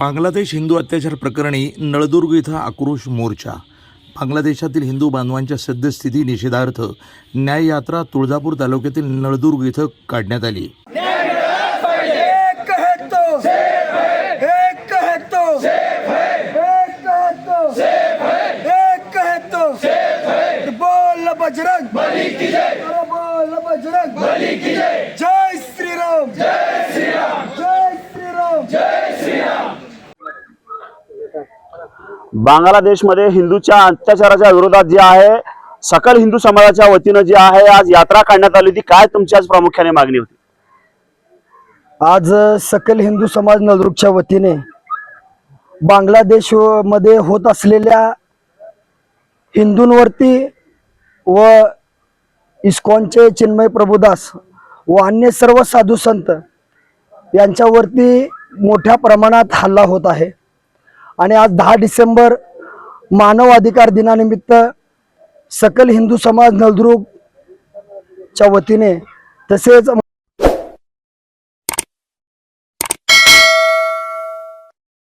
बांगलादेश हिंदू अत्याचार प्रकरणी नळदुर्ग इथं आक्रोश मोर्चा. बांगलादेशातील हिंदू बांधवांच्या सद्यस्थिती निषेधार्थ न्याय यात्रा तुळजापूर तालुक्यातील नळदुर्ग इथं काढण्यात आली. एक है बजरंग बांगलादेशमध्ये हिंदूच्या अत्याचाराच्या विरोधात जे आहे सकल हिंदू समाजाच्या वतीनं जे आहे आज यात्रा काढण्यात आली होती. काय तुमची आज प्रामुख्याने मागणी होती? आज सकल हिंदू समाज नलरुखच्या वतीने बांगलादेशमध्ये होत असलेल्या हिंदूंवरती व इस्कॉनचे चिन्मय प्रभुदास व अन्य सर्व साधू संत यांच्यावरती मोठ्या प्रमाणात हल्ला होत आहे. आणि आज दहा डिसेंबर मानव अधिकार दिनानिमित्त सकल हिंदू समाज नलदुर्गच्या वतीने तसेच